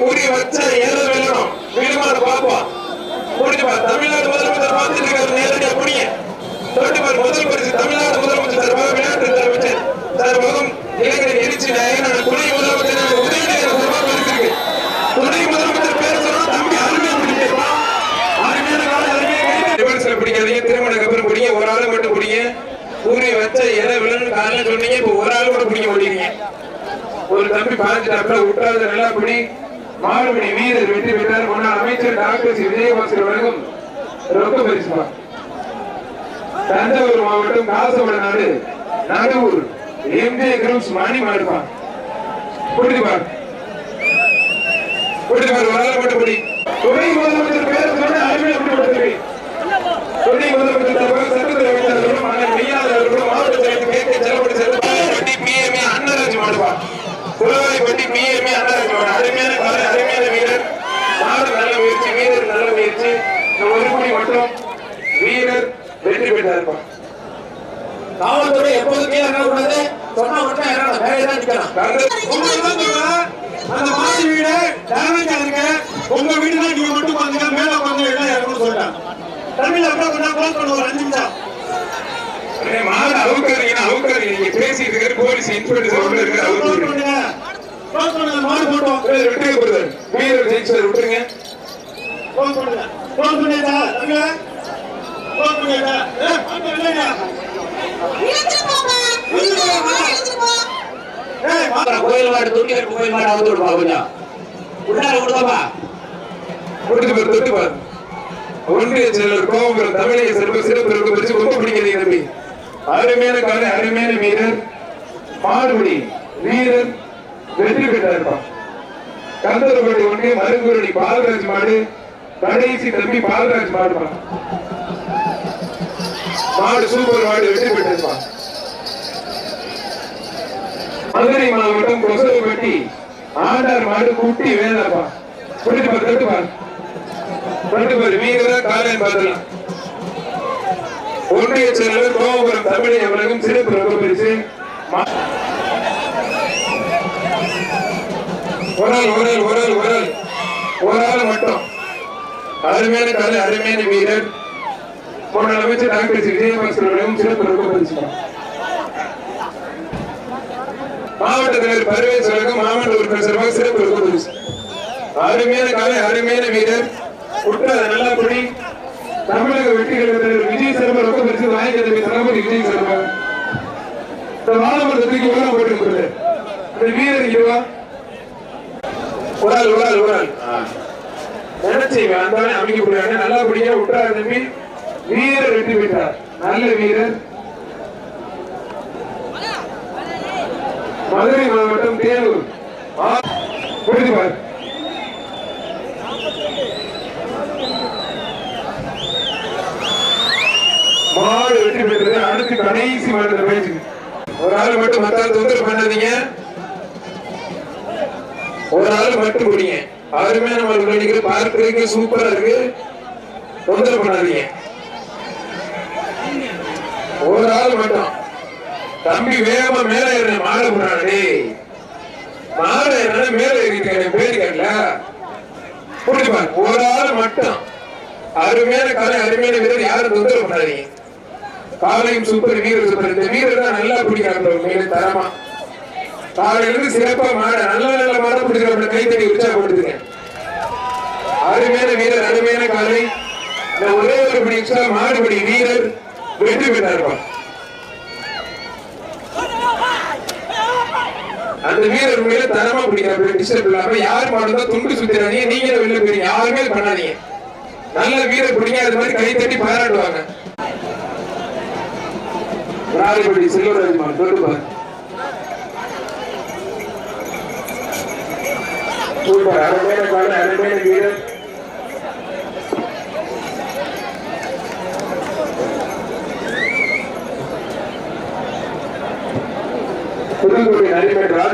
குறி வச்ச ஏற வெல்லணும் விழுமாறு பார்ப்போம். முடிஞ்சு தமிழ்நாடு முதலமைச்சர் பார்த்துட்டு இருக்காரு நேரடியா புடிங்க தொட்டு முதல் பரிசு தமிழ்நாடு முதலமைச்சர் சார்பாக விளையாட்டு அமைச்சர் சார்பாகவும் இளைஞர் எழுச்சி நாயகன் துணை முதலமைச்சர் உதயநிதி சார்பாக பரிசு இருக்கு துணை முதலமைச்சர் பேர் சொன்னா தம்பி அருமையா பிடிச்சிருப்பான் அருமையான கால அருமையா பிடிக்காதீங்க. திருமணக்கு அப்புறம் பிடிங்க. ஒரு ஆளு மட்டும் பிடிங்க. ஊறி வச்ச இலை விழுன்னு சொன்னீங்க. இப்ப ஒரு ஆளு கூட பிடிக்க மாட்டீங்க ஒரு தம்பி பாஞ்சிட்டாப்புல விட்டாத நல்லா பிடி. மாடுபிடி வீரர் வெற்றி பெற்றார். முன்னாள் அமைச்சர் டாக்டர் சி. விஜயபாஸ்கர் வழங்கும் ரொக்க பரிசுமா தஞ்சாவூர் மாவட்டம் காசவட நாடு நடுவூர் எம்ஜே குரூப்ஸ் மணி மாடுப்பான் பிடிச்சு பாரு. வரலாறு பாரு மட்டும் பிடி. துணை முதலமைச்சர் பேர் சொன்ன அருமையா துணை முதலமைச்சர் சார்பாக சட்டத்துறை அமைச்சர் அவர்களும் அண்ணன் மெய்யாளர் அவர்களும் மாவட்ட செயலர் கே கே செல்லப்படி செல்வப்பட்டி பிஎம்ஏ அன்னராஜ் மாடுவா குலவாரிப்பட்டி பிஎம்ஏ அன்னராஜ் மாடு அருமையான காலை அருமையான வீரர் மாடு நல்ல முயற்சி வீரர் நல்ல முயற்சி இந்த மட்டும் வீரர் வெற்றி பெற்றாருப்பா. காவல்துறை எப்போதும் கீழே கூடாது சொன்னா மட்டும் இறங்கணும் மேலே தான் தங்க- அந்த மாடி வீடு டேமேஜ் ஆகுங்க உங்க வீடு தான் நீங்க மட்டும் பாருங்க மேல உட்காந்து எல்லாம் இறங்கணும் சொல்லிட்டாங்க. தமிழ் அப்படியே கொஞ்சம் க்ளோஸ் பண்ண ஒரு அஞ்சு நிமிஷம். அண்ணே, மாடு அவுக்காதீங்கன்னா அவுக்காதீங்க நீங்க பேசிட்டு இருக்கிற போலீஸ் இன்ஸ்பெக்டர் உள்ள இருக்கிற அவுக்காதீங்க க்ளோஸ் பண்ணுங்க மாடு போட்டோம். விட்டுருங்க பிரதர் வீரர் ஜெயிச்சார் விட்டுருங்க. க்ளோஸ் பண்ணுங்க க்ளோஸ் பண்ணிட்டா தங்க க்ளோஸ் பண்ணிட்டா ஏ பாத்து இல்லையா இழுத்துட்டு போங்க. இழுத்துட்டு போ, இழுத்துட்டு போ. ஏய் மா- கோயில் மாடு துணிகர் கோயில் மாடு அவுத்து விடுப்பா கொஞ்சம். உள்ளார விடுதாப்பா கொடுத்து பாரு தொட்டு பாரு ஒன்றிய செயலர் கோபுரம் தமிழக சிறப்பு சிறப்பு இருக்க பரிசு ரொம்ப பிடிக்கிறீங்க தம்பி. அருமையான காலை அருமையான வீரர். மாடுபடி வீரர். வெற்றி பெற்றாருப்பான் கந்தரபடி ஒன்று மருங்குரடி பாலராஜ் மாடு. கடைசி தம்பி பாலராஜ் மாடுப்பான் மாடு சூப்பர் மாடு வெற்றி பெற்றிருப்பான் மதுரை மாவட்டம் கொசவப்பட்டி ஆண்டார் மாடு குட்டி வேதாப்பா குடிச்சு பாரு தட்டு பாரு. தட்டு பாரு வீரரா காலையில் பார்க்கலாம் ஒன்றிய செயலர் கோபுரம் தமிழக உலகம் சிறப்பு ரொம்ப பெருசு. ஒரு ஆள் ஒரு ஆள் ஒரு ஆள் ஒரு ஆள். ஒரு ஆள் மட்டும். அருமையான காலை அருமையான வீரர். போன அமைச்சர் டாக்டர் சி. சிறப்பு ரொம்ப பரிசு மாவட்ட தலைவர் பர்வேஸ் வழங்கும் மாவட்ட உறுப்பினர் சார்பாக சிறப்பு ரொம்ப பரிசு அருமையான காலை அருமையான வீரர். உட்கார நல்லா குடி தமிழக வெற்றிகள் தலைவர் விஜய் சர்மா ரொம்ப பரிசு நாயக தளபதி விஜய் சர்மா இந்த மாணவர்களுக்கு ஓரம் போட்டு அந்த வீரர் இருவா ஒரு ஆள் ஒரு ஆள் ஒரு ஆள். நினைச்சு வந்தவனே அமைக்க முடியாது நல்லா பிடிக்க விட்டுறாரு தம்பி. வீரர் வெற்றி பெற்றார். நல்ல வீரர். மதுரை மாவட்டம் தேனூர். ஆ- புரிஞ்சு பாரு. மாடு வெற்றி பெற்றது அடுத்து கடைசி மாடு பேச்சு ஒரு ஆள் மட்டும் மத்தாள் தொந்தரவு பண்ணாதீங்க. ஒரு ஆள் மட்டும் குடிங்க. அருமையான மாடு நினைக்கிற பார்க்கறதுக்கு சூப்பரா இருக்கு. தொந்தரவு பண்ணாதீங்க. ஒரு ஆள் மட்டும். தம்பி வேகமா மேல ஏறின மாடு போறான். டேய் மாடு ஏறினா மேல ஏறிட்டு எனக்கு பேரு கேட்கல. புரிஞ்சு பாருங்க ஒரு ஆள் மட்டும். அருமையான காலை அருமையான வீரர் யாரும் தொந்தரவு பண்ணாதீங்க. காலையும் சூப்பர் வீரர் சூப்பர் இந்த வீரர் தான் நல்லா பிடிக்கிறாங்க தரமா. காலையிலிருந்து சிறப்பா மாட நல்ல நல்ல மாட பிடிக்கிறாங்க கைத்தடி உற்சாகப்படுத்துங்க அருமையான வீரர் அருமையான ஒரே ஒரு படி எக்ஸ்ட்ரா மாறுபடி வீரர் வெற்றி பெற்றார்கள். அந்த வீரர் மேல தரமா பிடிக்கிறாங்க டிஸ்டர்ப் இல்லாம. யார் மாடுதா துண்டு சுத்திராதீங்க நீங்க வெளில போயிருங்க யாருமே பண்ணாதீங்க நல்ல வீரர் பிடிங்க அது மாதிரி கை தட்டி பாராட்டுவாங்க. ராஜபடி செல்வராஜ் மாடு தொட்டு அரை மேல அருமையான கால அருமையான வீரர். புதுக்கோட்டை நரிமேட் ராஜ